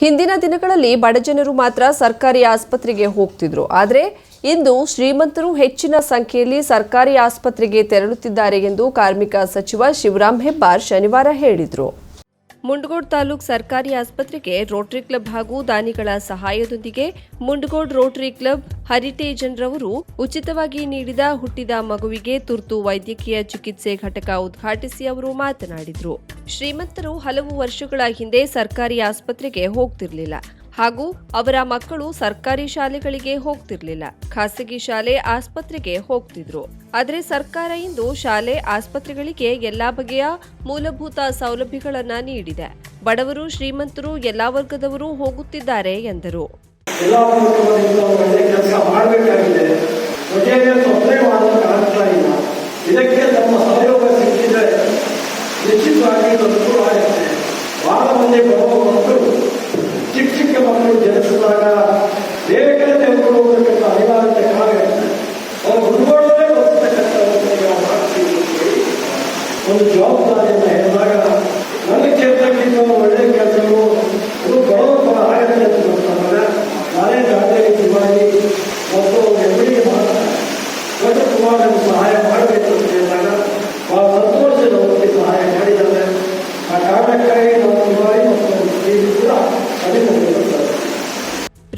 ಹಿಂದಿನ ದಿನಗಳಲ್ಲಿ ಬಡಜನರು ಮಾತ್ರ ಸರ್ಕಾರಿ ಆಸ್ಪತ್ರೆಗೆ ಹೋಗ್ತಿದ್ರು. ಆದರೆ ಇಂದು ಶ್ರೀಮಂತರು ಹೆಚ್ಚಿನ ಸಂಖ್ಯೆಯಲ್ಲಿ ಸರ್ಕಾರಿ ಆಸ್ಪತ್ರೆಗೆ ತೆರಳುತ್ತಿದ್ದಾರೆ ಎಂದು ಕಾರ್ಮಿಕ ಸಚಿವ ಶಿವರಾಮ್ ಹೆಬ್ಬಾರ್ ಶನಿವಾರ ಹೇಳಿದರು. ಮುಂಡಗೋಡ್ ತಾಲೂಕ್ ಸರ್ಕಾರಿ ಆಸ್ಪತ್ರೆಗೆ ರೋಟರಿ ಕ್ಲಬ್ ಹಾಗೂ ದಾನಿಗಳ ಸಹಾಯದೊಂದಿಗೆ ಮುಂಡಗೋಡ್ ರೋಟರಿ ಕ್ಲಬ್ ಹರಿಟೇಜನ್ ರವರು ಉಚಿತವಾಗಿ ನೀಡಿದ ಹುಟ್ಟಿದ ಮಗುವಿಗೆ ತುರ್ತು ವೈದ್ಯಕೀಯ ಚಿಕಿತ್ಸೆ ಘಟಕ ಉದ್ಘಾಟಿಸಿ ಅವರು ಮಾತನಾಡಿದರು. ಶ್ರೀಮಂತರು ಹಲವು ವರ್ಷಗಳ ಹಿಂದೆ ಸರ್ಕಾರಿ ಆಸ್ಪತ್ರೆಗೆ ಹೋಗ್ತಿರ್ಲಿಲ್ಲ. ಹಾಗೂ ಅವರ ಮಕ್ಕಳು ಸರ್ಕಾರಿ ಶಾಲೆಗಳಿಗೆ ಹೋಗ್ತಿರ್ಲಿಲ್ಲ. ಖಾಸಗಿ ಶಾಲೆ ಆಸ್ಪತ್ರೆಗೆ ಹೋಗ್ತಿದ್ರು. ಆದರೆ ಸರ್ಕಾರ ಇಂದು ಶಾಲೆ ಆಸ್ಪತ್ರೆಗಳಿಗೆ ಎಲ್ಲಾ ಬಗೆಯ ಮೂಲಭೂತ ಸೌಲಭ್ಯಗಳನ್ನ ನೀಡಿದೆ. ಬಡವರು, ಶ್ರೀಮಂತರು, ಎಲ್ಲಾ ವರ್ಗದವರು ಹೋಗುತ್ತಿದ್ದಾರೆ ಎಂದರು. ಬಹಳ ಮಂದಿ ಚಿಕ್ಕ ಚಿಕ್ಕ ಮಕ್ಕಳು ಜನಿಸಿದಾಗ ಬೇಗನೆ ತೆಗೆದುಕೊಂಡು ಅನಿವಾರ್ಯತೆ ಕಾರಣವಿರುತ್ತೆ ಅವ್ರು ಹುಡುಗೋಡಲೇ ಬರ್ತಕ್ಕಂಥ ವ್ಯವಸ್ಥೆಗೆ ನಾವು ಮಾಡ್ತೀವಿ ಅಂತ ಹೇಳಿ ಒಂದು ಜವಾಬ್ದಾರಿಯನ್ನು ಹೇಳಿದಾಗ ನನಗೆ ಸೇರ್ತಕ್ಕಿಂತ ಒಳ್ಳೆ ಕೆಲಸಗಳು ಅದು ಬಡವರು ಕೂಡ ಆಗತ್ತೆ ಅಂತ ಗೊತ್ತಾದಾಗ ನಾನೇ ಜಾಗೃತಿ ಮಾಡಿ ಮತ್ತು ಎಮ್ಮಡಿಗೆ ಮಾಡ್ತಾರೆ ದೊಡ್ಡ ಕುಮಾರನ ಸಹಾಯ ಮಾಡಬೇಕು ಅಂತ ಹೇಳಿದಾಗ ಬಹಳ ಸಂತೋಷದ ಅವರಿಗೆ ಸಹಾಯ ಮಾಡಿದ್ದಾರೆ ಆ ಕಾರಣಕ್ಕಾಗಿ ನಾವು ಕುಮಾರಿ ಮತ್ತು ಈ ಕೂಡ ಅಭಿನಂದಿಸುತ್ತಾರೆ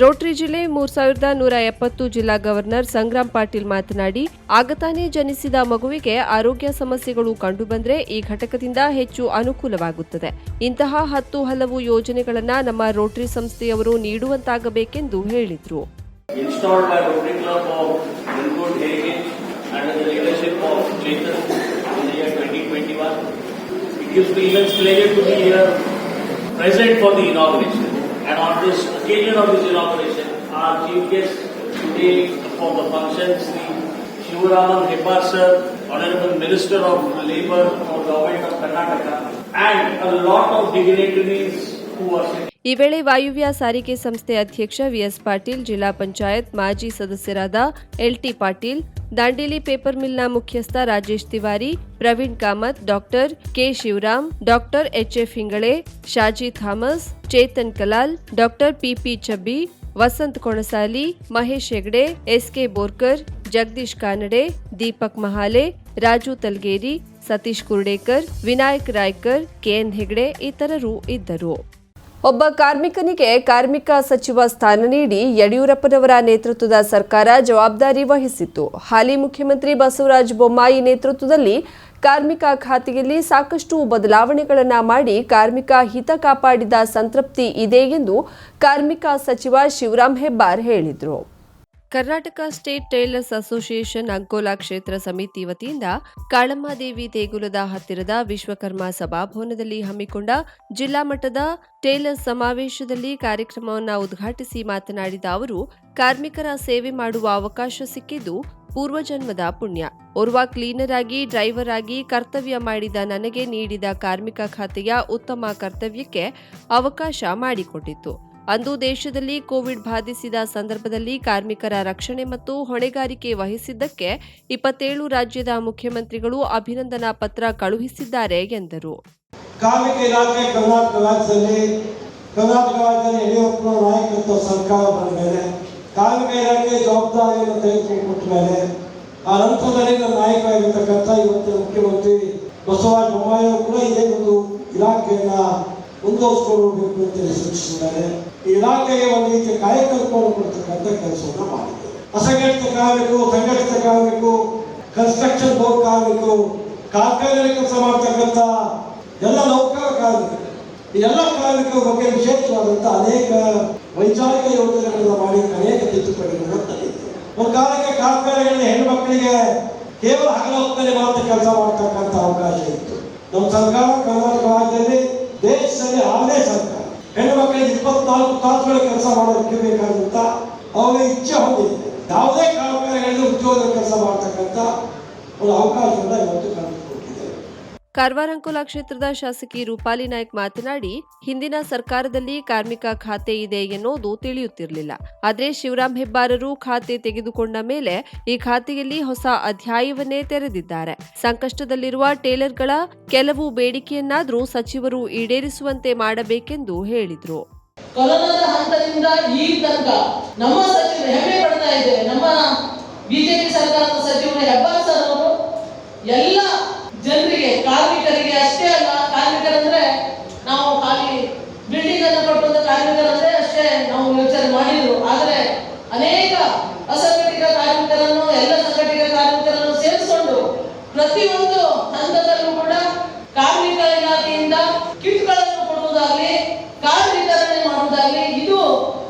ರೋಟರಿ ಜಿಲ್ಲೆ ಮೂರ್ ಸಾವಿರದ ನೂರ ಎಪ್ಪತ್ತು ಜಿಲ್ಲಾ ಗವರ್ನರ್ ಸಂಗ್ರಾಮ್ ಪಾಟೀಲ್ ಮಾತನಾಡಿ ಆಗತಾನೇ ಜನಿಸಿದ ಮಗುವಿಗೆ ಆರೋಗ್ಯ ಸಮಸ್ಯೆಗಳು ಕಂಡುಬಂದರೆ ಈ ಘಟಕದಿಂದ ಹೆಚ್ಚು ಅನುಕೂಲವಾಗುತ್ತದೆ. ಇಂತಹ ಹತ್ತು ಹಲವು ಯೋಜನೆಗಳನ್ನು ನಮ್ಮ ರೋಟರಿ ಸಂಸ್ಥೆಯವರು ನೀಡುವಂತಾಗಬೇಕೆಂದು ಹೇಳಿದರು. Present for the inauguration. And on this occasion of this inauguration, our chief guest today for the function, Sri Shivaraman Hepar sir, Honorable Minister of Labour of Government of Karnataka, and a lot of dignitaries ಈ ವೇಳೆ ವಾಯುವ್ಯ ಸಾರಿಗೆ ಸಂಸ್ಥೆ ಅಧ್ಯಕ್ಷ VS Patil, ಜಿಲ್ಲಾ ಪಂಚಾಯತ್ ಮಾಜಿ ಸದಸ್ಯರಾದ LT Patil, Dandeli paper ಮಿಲ್ನ ಮುಖ್ಯಸ್ಥ Rajesh Tiwari, Praveen Kamat, doctor K Shivaram, doctor HF Hingale, Shaji Thomas, Chetan Kalal, doctor PP Chabbi, Vasant Konasali, Mahesh Hegde, SK Borkar, Jagadish Kanade, Deepak Mahale, Raju Talgeri, Satish Kurdekar, Vinayak Raikar, KN Hegde ಇತರರು ಇದ್ದರು. ಒಬ್ಬ ಕಾರ್ಮಿಕನಿಗೆ ಕಾರ್ಮಿಕ ಸಚಿವ ಸ್ಥಾನ ನೀಡಿ ಯಡಿಯೂರಪ್ಪನವರ ನೇತೃತ್ವದ ಸರ್ಕಾರ ಜವಾಬ್ದಾರಿ ವಹಿಸಿತ್ತು. ಹಾಲಿ ಮುಖ್ಯಮಂತ್ರಿ ಬಸವರಾಜ ಬೊಮ್ಮಾಯಿ ನೇತೃತ್ವದಲ್ಲಿ ಕಾರ್ಮಿಕ ಖಾತೆಯಲ್ಲಿ ಸಾಕಷ್ಟು ಬದಲಾವಣೆಗಳನ್ನು ಮಾಡಿ ಕಾರ್ಮಿಕ ಹಿತ ಕಾಪಾಡಿದ ಸಂತೃಪ್ತಿ ಇದೆ ಎಂದು ಕಾರ್ಮಿಕ ಸಚಿವ ಶಿವರಾಂ ಹೆಬ್ಬಾರ್ ಹೇಳಿದರು. Karnataka State Tailors Association Ankola ಕ್ಷೇತ್ರ ಸಮಿತಿ ವತಿಯಿಂದ ಕಾಳಮ್ಮದೇವಿ ದೇಗುಲದ ಹತ್ತಿರದ ವಿಶ್ವಕರ್ಮ ಸಭಾಭವನದಲ್ಲಿ ಹಮ್ಮಿಕೊಂಡ ಜಿಲ್ಲಾ ಮಟ್ಟದ ಟೈಲರ್ ಸಮಾವೇಶದಲ್ಲಿ ಕಾರ್ಯಕ್ರಮವನ್ನು ಉದ್ಘಾಟಿಸಿ ಮಾತನಾಡಿದ ಅವರು, ಕಾರ್ಮಿಕರ ಸೇವೆ ಮಾಡುವ ಅವಕಾಶ ಸಿಕ್ಕಿದ್ದು ಪೂರ್ವಜನ್ಮದ ಪುಣ್ಯ. ಓರ್ವ ಕ್ಲೀನರ್ ಆಗಿ, ಡ್ರೈವರ್ ಆಗಿ ಕರ್ತವ್ಯ ಮಾಡಿದ ನನಗೆ ನೀಡಿದ ಕಾರ್ಮಿಕ ಖಾತೆಯ ಉತ್ತಮ ಕರ್ತವ್ಯಕ್ಕೆ ಅವಕಾಶ ಮಾಡಿಕೊಟ್ಟಿತ್ತು. ಅಂದು ದೇಶದಲ್ಲಿ ಕೋವಿಡ್ ಬಾಧಿಸಿದ ಸಂದರ್ಭದಲ್ಲಿ ಕಾರ್ಮಿಕರ ರಕ್ಷಣೆ ಮತ್ತು ಹೊಣೆಗಾರಿಕೆ ವಹಿಸಿದ್ದಕ್ಕೆ ಇಪ್ಪತ್ತೇಳು ರಾಜ್ಯದ ಮುಖ್ಯಮಂತ್ರಿಗಳು ಅಭಿನಂದನಾ ಪತ್ರ ಕಳುಹಿಸಿದ್ದಾರೆ ಎಂದರು. ಕಾರ್ಮಿಕ ಇಲಾಖೆ ಕರ್ನಾಟಕ ರಾಜ್ಯದಲ್ಲಿ ಕರ್ನಾಟಕ ರಾಜ್ಯದಲ್ಲಿ ಯಡಿಯೂರಪ್ಪನ ನಾಯಕತ್ವ ಸರ್ಕಾರ ಬಂದ ಮೇಲೆ, ಕಾರ್ಮಿಕ ಇಲಾಖೆ ಜವಾಬ್ದಾರಿಯನ್ನು ತೆಗೆದುಕೊಂಡು ಮೇಲೆ, ಆ ನಂತರದಲ್ಲಿ ನನ್ನ ನಾಯಕರಾಗಿರ್ತಕ್ಕಂಥ ಇವತ್ತಿನ ಮುಖ್ಯಮಂತ್ರಿ ಬಸವರಾಜ ಬೊಮ್ಮಾಯಿ ಕೂಡ ಇದೇ ಒಂದು ಇಲಾಖೆಯನ್ನ ಮುಂದುವರಿಸಿಕೊಂಡು ಹೋಗಬೇಕು ಅಂತೇಳಿ ಸೂಚಿಸಿದ್ದಾರೆ ಈ ಇಲಾಖೆಗೆ ಒಂದು ರೀತಿಯ ಕಾರ್ಯಕರ್ತರು ಕೊಡ್ತಕ್ಕಂಥ ಕೆಲಸವನ್ನು ಮಾಡಿದ್ದಾರೆ. ಅಸಂಘಟಿತ ಕಾರ್ಮಿಕರು, ಸಂಘಟಿತ ಕಾರ್ಮಿಕರು ಕನ್ಸ್ಟ್ರಕ್ಷನ್ ಬೋರ್ಡ್ ಕಾರ್ಮಿಕರು, ಕಾರ್ಖಾನೆಯಲ್ಲಿ ಕೆಲಸ ಮಾಡ್ತಕ್ಕಂಥ ಎಲ್ಲ ನೌಕರ ಕಾರ್ಮಿಕರು ಎಲ್ಲ ಕಾರ್ಮಿಕರ ಬಗ್ಗೆ ವಿಶೇಷವಾದಂಥ ಅನೇಕ ವೈಚಾರಿಕ ಯೋಜನೆಗಳನ್ನು ಮಾಡಿ ಅನೇಕ ತಿದ್ದುಪಡಿಗಳನ್ನು ತಂದಿದೆ ಒಂದು ಕಾಲಕ್ಕೆ ಕಾರ್ಖಾನೆಗಳಲ್ಲಿ ಹೆಣ್ಣುಮಕ್ಕಳಿಗೆ ಕೇವಲ ಹಗಲ ಹೊತ್ತಲ್ಲಿ ಮಾತ್ರ ಕೆಲಸ ಮಾಡ್ತಕ್ಕಂಥ ಅವಕಾಶ ಇತ್ತು. ನಮ್ಮ ಸರ್ಕಾರ ಕರ್ನಾಟಕ ರಾಜ್ಯದಲ್ಲಿ ದೇಶದಲ್ಲಿ ಆರನೇ ಸರ್ಕಾರ. ಹೆಣ್ಣು ಮಕ್ಕಳಿಗೆ ಇಪ್ಪತ್ನಾಲ್ಕು ತಾಸುಗಳ ಕೆಲಸ ಮಾಡೋದಕ್ಕೆ ಬೇಕಾದಂತ ಅವರ ಇಚ್ಛೆ ಹೊಂದಿದೆ. ಯಾವುದೇ ಕಾಮಗಾರಿಗಳಲ್ಲಿ ಉದ್ಯೋಗದ ಕೆಲಸ ಮಾಡ್ತಕ್ಕಂಥ ಒಂದು ಅವಕಾಶವನ್ನು ಇವತ್ತು ಕಾರವಾರ ಅಂಕೋಲಾ ಕ್ಷೇತ್ರದ ಶಾಸಕಿ ರೂಪಾಲಿ ನಾಯ್ಕ್ ಮಾತನಾಡಿ, ಹಿಂದಿನ ಸರ್ಕಾರದಲ್ಲಿ ಕಾರ್ಮಿಕ ಖಾತೆ ಇದೆ ಎನ್ನುವುದು ತಿಳಿಯುತ್ತಿರಲಿಲ್ಲ. ಆದರೆ ಶಿವರಾಮ್ ಹೆಬ್ಬಾರರು ಖಾತೆ ತೆಗೆದುಕೊಂಡ ಮೇಲೆ ಈ ಖಾತೆಯಲ್ಲಿ ಹೊಸ ಅಧ್ಯಾಯವನ್ನೇ ತೆರೆದಿದ್ದಾರೆ. ಸಂಕಷ್ಟದಲ್ಲಿರುವ ಟೇಲರ್ಗಳ ಕೆಲವು ಬೇಡಿಕೆಯನ್ನಾದರೂ ಸಚಿವರು ಈಡೇರಿಸುವಂತೆ ಮಾಡಬೇಕೆಂದು ಹೇಳಿದರು. ಜನರಿಗೆ ಕಾರ್ಮಿಕರಿಗೆ ಅಷ್ಟೇ ಅಲ್ಲ ಕಾರ್ಮಿಕರಂದ್ರೆ ನಾವು ಖಾಲಿ ಬಿಲ್ಡಿಂಗ್ ಅನ್ನು ಕಟ್ಟುವಂತ ಕಾರ್ಮಿಕರಂದ್ರೆ ಅಷ್ಟೇ ನಾವು ಯೋಚನೆ ಮಾಡಿದ್ರು ಆದ್ರೆ ಅನೇಕ ಅಸಂಘಟಿತ ಕಾರ್ಮಿಕರನ್ನು ಎಲ್ಲ ಸಂಘಟಿತ ಕಾರ್ಮಿಕರನ್ನು ಸೇರಿಸಿಕೊಂಡು ಪ್ರತಿಯೊಂದು ಹಂತದಲ್ಲೂ ಕೂಡ ಕಾರ್ಮಿಕ ಇಲಾಖೆಯಿಂದ ಕಿಟ್ಗಳನ್ನು ಕೊಡುವುದಾಗ್ಲಿ ಕಾರ್ಡ್ ವಿತರಣೆ ಮಾಡುವುದಾಗ್ಲಿ ಇದು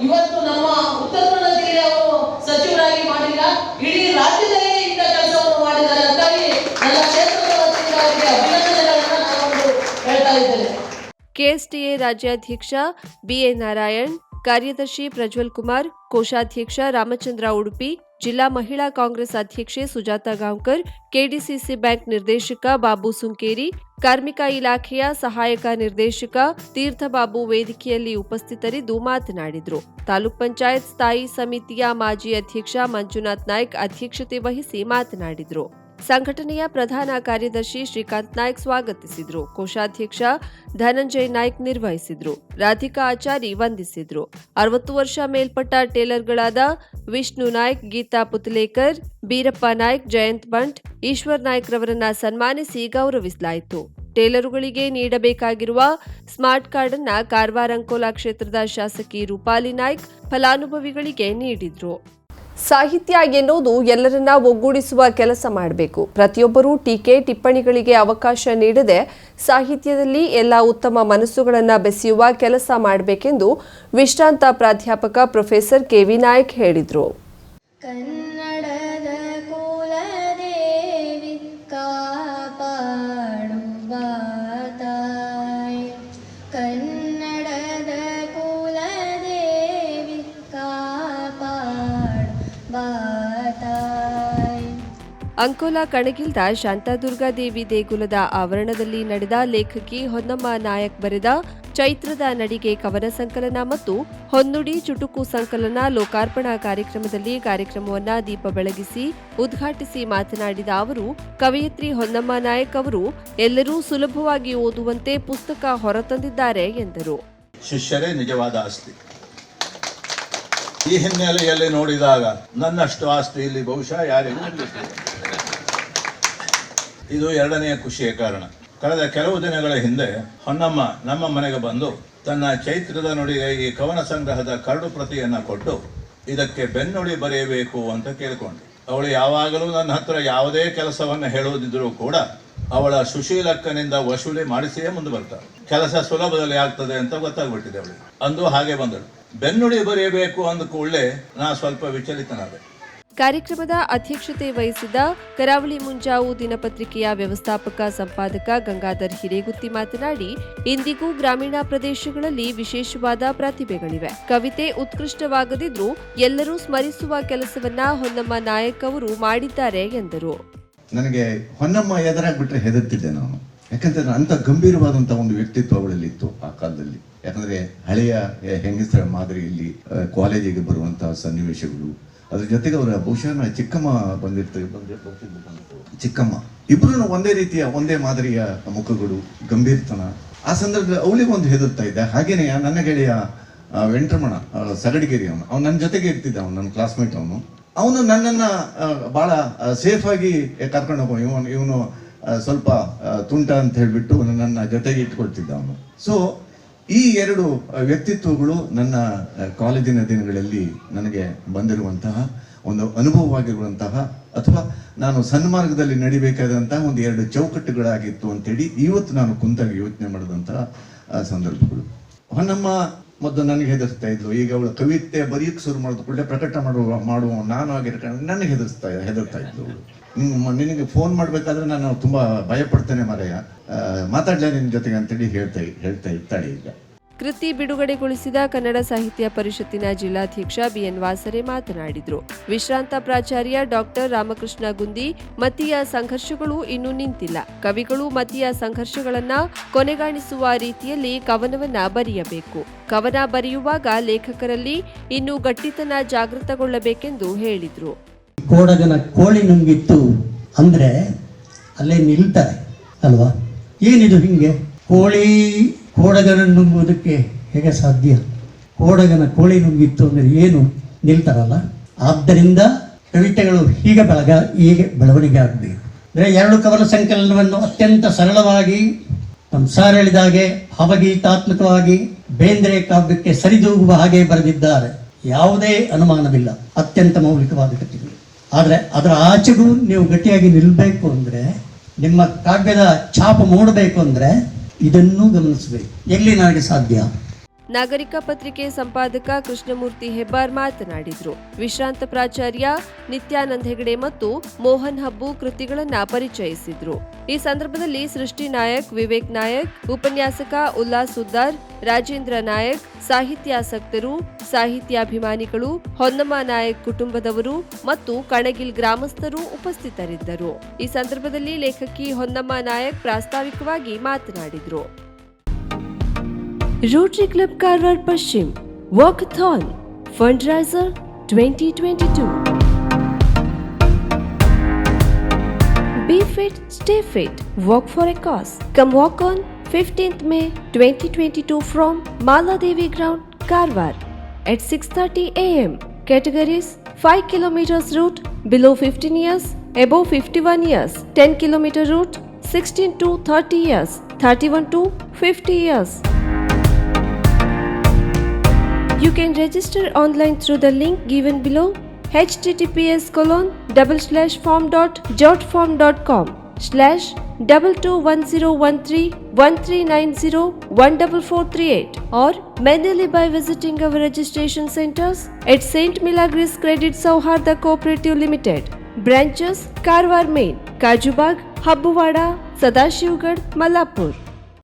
ಇವತ್ತು ನಮ್ಮ ಉತ್ತರ ಕನ್ನಡ ಜಿಲ್ಲೆಯವರು ಸಚಿವರಾಗಿ ಮಾಡಿಲ್ಲ ಇಡೀ ರಾಜ್ಯದಲ್ಲೇ ಇಂಥ ಕೆಲಸವನ್ನು ಮಾಡಿದ್ದಾರೆ ಅಂತಾಗಿ ನನ್ನ ಕ್ಷೇತ್ರದ ವತಿಯಿಂದ ಅವರಿಗೆ ಅಭಿನಂದನೆಗಳನ್ನ ನಾನು ಹೇಳ್ತಾ ಇದ್ದೇನೆ ಕೆಎಸ್ಟಿಎ ರಾಜ್ಯಾಧ್ಯಕ್ಷ ಬಿಎ ನಾರಾಯಣ್ ಕಾರ್ಯದರ್ಶಿ ಪ್ರಜ್ವಲ್ ಕುಮಾರ್, ಕೋಶಾಧ್ಯಕ್ಷ ರಾಮಚಂದ್ರ ಉಡುಪಿ, ಜಿಲ್ಲಾ ಮಹಿಳಾ ಕಾಂಗ್ರೆಸ್ ಅಧ್ಯಕ್ಷೆ ಸುಜಾತ ಗಾಂವ್ಕರ್, ಕೆಡಿಸಿಸಿ ಬ್ಯಾಂಕ್ ನಿರ್ದೇಶಕ ಬಾಬು ಸುಂಕೇರಿ, ಕಾರ್ಮಿಕ ಇಲಾಖೆಯ ಸಹಾಯಕ ನಿರ್ದೇಶಕ ತೀರ್ಥಬಾಬು ವೇದಿಕೆಯಲ್ಲಿ ಉಪಸ್ಥಿತರಿದ್ದು ಮಾತನಾಡಿದರು. ತಾಲೂಕ್ ಪಂಚಾಯತ್ ಸ್ಥಾಯಿ ಸಮಿತಿಯ ಮಾಜಿ ಅಧ್ಯಕ್ಷ ಮಂಜುನಾಥ್ ನಾಯ್ಕ್ ಅಧ್ಯಕ್ಷತೆ ವಹಿಸಿ ಮಾತನಾಡಿದರು. ಸಂಘಟನೆಯ ಪ್ರಧಾನ ಕಾರ್ಯದರ್ಶಿ ಶ್ರೀಕಾಂತ್ ನಾಯ್ಕ್ ಸ್ವಾಗತಿಸಿದ್ರು. ಕೋಶಾಧ್ಯಕ್ಷ ಧನಂಜಯ್ ನಾಯ್ಕ್ ನಿರ್ವಹಿಸಿದ್ರು. ರಾಧಿಕಾ ಆಚಾರಿ ವಂದಿಸಿದ್ರು. ಅರವತ್ತು ವರ್ಷ ಮೇಲ್ಪಟ್ಟ ಟೇಲರ್ಗಳಾದ ವಿಷ್ಣು ನಾಯ್ಕ್, ಗೀತಾ ಪುತ್ಲೇಕರ್, ಬೀರಪ್ಪ ನಾಯ್ಕ್, ಜಯಂತ್ ಬಂಟ್ ಈಶ್ವರ್ ನಾಯ್ಕ್ ರವರನ್ನ ಸನ್ಮಾನಿಸಿ ಗೌರವಿಸಲಾಯಿತು. ಟೇಲರುಗಳಿಗೆ ನೀಡಬೇಕಾಗಿರುವ ಸ್ಮಾರ್ಟ್ ಕಾರ್ಡ್ ಅನ್ನ ಕಾರವಾರ ಅಂಕೋಲಾ ಕ್ಷೇತ್ರದ ಶಾಸಕಿ ರೂಪಾಲಿ ನಾಯ್ಕ್ ಫಲಾನುಭವಿಗಳಿಗೆ ನೀಡಿದ್ರು. ಸಾಹಿತ್ಯ ಎನ್ನುವುದು ಎಲ್ಲರನ್ನ ಒಗ್ಗೂಡಿಸುವ ಕೆಲಸ ಮಾಡಬೇಕು. ಪ್ರತಿಯೊಬ್ಬರೂ ಟೀಕೆ, ಟಿಪ್ಪಣಿಗಳಿಗೆ ಅವಕಾಶ ನೀಡದೆ ಸಾಹಿತ್ಯದಲ್ಲಿ ಎಲ್ಲ ಉತ್ತಮ ಮನಸ್ಸುಗಳನ್ನು ಬೆಸೆಯುವ ಕೆಲಸ ಮಾಡಬೇಕೆಂದು ವಿಶ್ರಾಂತ ಪ್ರಾಧ್ಯಾಪಕ ಪ್ರೊಫೆಸರ್ ಕೆವಿ ನಾಯಕ್ ಹೇಳಿದರು. ಅಂಕೋಲಾ ಕಣಗಿಲ್ದ ಶಾಂತಾದುರ್ಗಾದೇವಿ ದೇಗುಲದ ಆವರಣದಲ್ಲಿ ನಡೆದ ಲೇಖಕಿ ಹೊನ್ನಮ್ಮ ನಾಯಕ್ ಬರೆದ ಚೈತ್ರದ ನಡಿಗೆ ಕವನ ಸಂಕಲನ ಮತ್ತು ಹೊನ್ನುಡಿ ಚುಟುಕು ಸಂಕಲನ ಲೋಕಾರ್ಪಣಾ ಕಾರ್ಯಕ್ರಮದಲ್ಲಿ ಕಾರ್ಯಕ್ರಮವನ್ನು ದೀಪ ಬೆಳಗಿಸಿ ಉದ್ಘಾಟಿಸಿ ಮಾತನಾಡಿದ ಅವರು, ಕವಯಿತ್ರಿ ಹೊನ್ನಮ್ಮ ನಾಯಕ್ ಅವರು ಎಲ್ಲರೂ ಸುಲಭವಾಗಿ ಓದುವಂತೆ ಪುಸ್ತಕ ಹೊರತಂದಿದ್ದಾರೆ ಎಂದರು. ಶಿಷ್ಯರೇ, ನಿಜವಾದ ಆಸ್ತಿ. ಈ ಹಿನ್ನೆಲೆಯಲ್ಲಿ ನೋಡಿದಾಗ ನನ್ನಷ್ಟು ಆಸ್ತಿ ಇಲ್ಲಿ ಬಹುಶಃ ಯಾರಿಗೂ ಇದು ಎರಡನೆಯ ಖುಷಿಯ ಕಾರಣ. ಕಳೆದ ಕೆಲವು ದಿನಗಳ ಹಿಂದೆ ಹೊನ್ನಮ್ಮ ನಮ್ಮ ಮನೆಗೆ ಬಂದು ತನ್ನ ಚೈತ್ರದ ನುಡಿಗೆ ಈ ಕವನ ಸಂಗ್ರಹದ ಕರಡು ಪ್ರತಿಯನ್ನ ಕೊಟ್ಟು ಇದಕ್ಕೆ ಬೆನ್ನುಡಿ ಬರೆಯಬೇಕು ಅಂತ ಕೇಳಿಕೊಂಡು ಅವಳು ಯಾವಾಗಲೂ ನನ್ನ ಹತ್ರ ಯಾವುದೇ ಕೆಲಸವನ್ನು ಹೇಳುವುದಿದ್ರೂ ಕೂಡ ಅವಳ ಸುಶೀಲಕ್ಕನಿಂದ ವಸೂಲಿ ಮಾಡಿಸಿಯೇ ಮುಂದೆ ಬರ್ತಾಳೆ. ಕೆಲಸ ಸುಲಭದಲ್ಲಿ ಆಗ್ತದೆ ಅಂತ ಗೊತ್ತಾಗ್ಬಿಟ್ಟಿದೆ ಅವಳು ಅಂದು ಹಾಗೆ ಬಂದಳು. ಬೆನ್ನುಡಿ ಬರೆಯಬೇಕು ಅಂದ ಕೂಡಲೇ ನಾ ಸ್ವಲ್ಪ ವಿಚಲಿತನಾದೆ. ಕಾರ್ಯಕ್ರಮದ ಅಧ್ಯಕ್ಷತೆ ವಹಿಸಿದ ಕರಾವಳಿ ಮುಂಜಾವು ದಿನಪತ್ರಿಕೆಯ ವ್ಯವಸ್ಥಾಪಕ ಸಂಪಾದಕ ಗಂಗಾಧರ್ ಹಿರೇಗುತ್ತಿ ಮಾತನಾಡಿ, ಇಂದಿಗೂ ಗ್ರಾಮೀಣ ಪ್ರದೇಶಗಳಲ್ಲಿ ವಿಶೇಷವಾದ ಪ್ರತಿಭೆಗಳಿವೆ. ಕವಿತೆ ಉತ್ಕೃಷ್ಟವಾಗದಿದ್ರೂ ಎಲ್ಲರೂ ಸ್ಮರಿಸುವ ಕೆಲಸವನ್ನ ಹೊನ್ನಮ್ಮ ನಾಯಕ್ ಅವರು ಮಾಡಿದ್ದಾರೆ ಎಂದರು. ನನಗೆ ಹೊನ್ನಮ್ಮ ಎದುರಾಗ್ಬಿಟ್ರೆ ಹೆದರ್ತಿದ್ದೆ ನಾನು. ಯಾಕಂದ್ರೆ ಅಂತ ಗಂಭೀರವಾದಂತಹ ಒಂದು ವ್ಯಕ್ತಿತ್ವ ಅವಳಲ್ಲಿ ಇತ್ತು ಆ ಕಾಲದಲ್ಲಿ. ಯಾಕಂದ್ರೆ ಹಳೆಯ ಹೆಂಗಸರ ಮಾದರಿಯಲ್ಲಿ ಕಾಲೇಜಿಗೆ ಬರುವಂತಹ ಸನ್ನಿವೇಶಗಳು ಅದ್ರ ಜೊತೆಗೆ ಅವರ ಬಹುಶಃ ಚಿಕ್ಕಮ್ಮ ಬಂದಿರ್ತೀವಿ. ಬಂದ್ರೆ ಚಿಕ್ಕಮ್ಮ. ಇಬ್ರು ಒಂದೇ ರೀತಿಯ ಒಂದೇ ಮಾದರಿಯ ಮುಖಗಳು ಗಂಭೀರತನ. ಆ ಸಂದರ್ಭದಲ್ಲಿ ಅವಳಿಗೆ ಒಂದು ಹೆದರ್ತಾ ಇದ್ದೆ. ಹಾಗೇನೆ ನನ್ನ ಗೆಳೆಯ ವೆಂಟ್ರಮಣ ಸಗಡಿಗೇರಿ ಅವನು. ಅವ್ನು ನನ್ನ ಜೊತೆಗೆ ಇರ್ತಿದ್ದ ಅವನು ನನ್ನ ಕ್ಲಾಸ್ಮೇಟ್ ಅವನು. ಅವನು ನನ್ನನ್ನ ಬಹಳ ಸೇಫ್ ಆಗಿ ಕರ್ಕೊಂಡು ಹೋಗೋ ಇವನು ಇವನು ಸ್ವಲ್ಪ ತುಂಟ ಅಂತ ಹೇಳ್ಬಿಟ್ಟು ನನ್ನ ಜೊತೆಗೆ ಇಟ್ಕೊಳ್ತಿದ್ದ ಅವನು. ಸೊ ಈ ಎರಡು ವ್ಯಕ್ತಿತ್ವಗಳು ನನ್ನ ಕಾಲೇಜಿನ ದಿನಗಳಲ್ಲಿ ನನಗೆ ಬಂದಿರುವಂತಹ ಒಂದು ಅನುಭವವಾಗಿರುವಂತಹ ಅಥವಾ ನಾನು ಸನ್ಮಾರ್ಗದಲ್ಲಿ ನಡಿಬೇಕಾದಂತಹ ಒಂದು ಎರಡು ಚೌಕಟ್ಟುಗಳಾಗಿತ್ತು ಅಂತೇಳಿ ಇವತ್ತು ನಾನು ಕುಂತಾಗಿ ಯೋಚನೆ ಮಾಡಿದಂತಹ ಸಂದರ್ಭಗಳು. ಹೊನ್ನಮ್ಮ ಮೊದಲು ನನಗೆ ಹೆದರ್ಸ್ತಾ ಇದ್ಲು ಈಗ ಅವಳು ಕವಿತೆ ಬರೆಯಕ್ಕೆ ಶುರು ಮಾಡಿದ ಕೂಡಲೇ ಪ್ರಕಟ ಮಾಡುವ ಮಾಡುವ ನಾನು ಆಗಿರ್ಕೊಂಡು ನನಗೆ ಹೆದರ್ಸ್ತಾ ಹೆದರ್ತಾ ಇದ್ಲು ಅವಳು. ನಿನ್- ನಿನಗೆ ಫೋನ್ ಮಾಡಬೇಕಾದ್ರೆ ನಾನು ತುಂಬ ಭಯಪಡ್ತೇನೆ ಮರೆಯ. ಮಾತಾಡಲೇ ನಿನ್ನ ಜೊತೆಗೆ ಅಂತೇಳಿ ಹೇಳ್ತಾ ಹೇಳ್ತಾ ಇರ್ತಾಳೆ ಈಗ. ಕೃತಿ ಬಿಡುಗಡೆಗೊಳಿಸಿದ ಕನ್ನಡ ಸಾಹಿತ್ಯ ಪರಿಷತ್ತಿನ ಜಿಲ್ಲಾಧ್ಯಕ್ಷ ಬಿಎನ್ ವಾಸರೆ ಮಾತನಾಡಿದರು. ವಿಶ್ರಾಂತ ಪ್ರಾಚಾರ್ಯ ಡಾಕ್ಟರ್ ರಾಮಕೃಷ್ಣ ಗುಂದಿ, ಮತೀಯ ಸಂಘರ್ಷಗಳು ಇನ್ನೂ ನಿಂತಿಲ್ಲ. ಕವಿಗಳು ಮತೀಯ ಸಂಘರ್ಷಗಳನ್ನ ಕೊನೆಗಾಣಿಸುವ ರೀತಿಯಲ್ಲಿ ಕವನವನ್ನ ಬರೆಯಬೇಕು. ಕವನ ಬರೆಯುವಾಗ ಲೇಖಕರಲ್ಲಿ ಇನ್ನೂ ಗಟ್ಟಿತನ ಜಾಗೃತಗೊಳ್ಳಬೇಕೆಂದು ಹೇಳಿದರು. ಕೋಡಗನ ಕೋಳಿ ನುಂಗಿತ್ತು ಅಂದ್ರೆ ಅಲ್ಲೇ ನಿಲ್ತಾರೆ, ಅಲ್ವಾ? ಏನಿದು ಹಿಂಗೆ? ಕೋಳಿ ಕೋಡಗನ ನುಂಗುವುದಕ್ಕೆ ಹೇಗೆ ಸಾಧ್ಯ? ಕೋಡಗನ ಕೋಳಿ ನುಂಗಿತ್ತು ಅಂದರೆ ಏನು ನಿಲ್ತಾರಲ್ಲ? ಆದ್ದರಿಂದ ಕವಿತೆಗಳು ಹೀಗೆ ಬೆಳಗ, ಹೀಗೆ ಬೆಳವಣಿಗೆ ಆಗಬೇಕು. ಅಂದರೆ ಎರಡು ಕವನ ಸಂಕಲನವನ್ನು ಅತ್ಯಂತ ಸರಳವಾಗಿ ನಮ್ಮ ಸಾರ್ ಹೇಳಿದಾಗೆ ಭಾವಗೀತಾತ್ಮಕವಾಗಿ ಬೇಂದ್ರೆ ಕಾವ್ಯಕ್ಕೆ ಸರಿದೂಗುವ ಹಾಗೆ ಬರೆದಿದ್ದಾರೆ. ಯಾವುದೇ ಅನುಮಾನವಿಲ್ಲ. ಅತ್ಯಂತ ಮೌಲಿಕವಾದ ಕೃತಿಗಳು ಆದರೆ ಅದರ ಆಚೆಗೂ ನೀವು ಗಟ್ಟಿಯಾಗಿ ನಿಲ್ಲಬೇಕು ಅಂದರೆ, ನಿಮ್ಮ ಕಾವ್ಯದ ಛಾಪು ಮೂಡಬೇಕು ಅಂದರೆ ಇದನ್ನೂ ಗಮನಿಸಬೇಕು. ಎಲ್ಲಿ ನನಗೆ ಸಾಧ್ಯ? ನಾಗರಿಕ ಪತ್ರಿಕೆ ಸಂಪಾದಕ ಕೃಷ್ಣಮೂರ್ತಿ ಹೆಬ್ಬಾರ್ ಮಾತನಾಡಿದರು. ವಿಶ್ರಾಂತ ಪ್ರಾಚಾರ್ಯ ನಿತ್ಯಾನಂದ್ ಹೆಗಡೆ ಮತ್ತು ಮೋಹನ್ ಹಬ್ಬು ಕೃತಿಗಳನ್ನು ಪರಿಚಯಿಸಿದ್ರು. ಈ ಸಂದರ್ಭದಲ್ಲಿ ಸೃಷ್ಟಿ ನಾಯಕ್, ವಿವೇಕ್ ನಾಯಕ್, ಉಪನ್ಯಾಸಕ ಉಲ್ಲಾಸ್ ಸುದ್ದಾರ್ ರಾಜೇಂದ್ರ ನಾಯಕ್ ಸಾಹಿತ್ಯಾಸಕ್ತರು ಸಾಹಿತ್ಯಾಭಿಮಾನಿಗಳು ಹೊನ್ನಮ್ಮ ನಾಯಕ್ ಕುಟುಂಬದವರು ಮತ್ತು ಕಣಗಿಲ್ ಗ್ರಾಮಸ್ಥರು ಉಪಸ್ಥಿತರಿದ್ದರು. ಈ ಸಂದರ್ಭದಲ್ಲಿ ಲೇಖಕಿ ಹೊನ್ನಮ್ಮ ನಾಯಕ್ ಪ್ರಾಸ್ತಾವಿಕವಾಗಿ ಮಾತನಾಡಿದ್ರು. Rotary Club Karwar Pashchim Walkathon. Fundraiser 2022 Be fit, stay fit, walk for a cause. Come walk on. 15th May 2022 from Maladevi Ground, Karwar at 6:30 a.m. Categories 5 km route below 15 years, above 51 years, 10 km route 16 to 30 years, 31 to 50 years. You can register online through the link given below https colon double slash form dot jotform dot com slash 221013139014438 or manually by visiting our registration centers at St. Milagris Credit Sauharda Cooperative Limited. Branches Karwar Main, Kajubag, Habbuwada, Sadashivgarh, Malapur.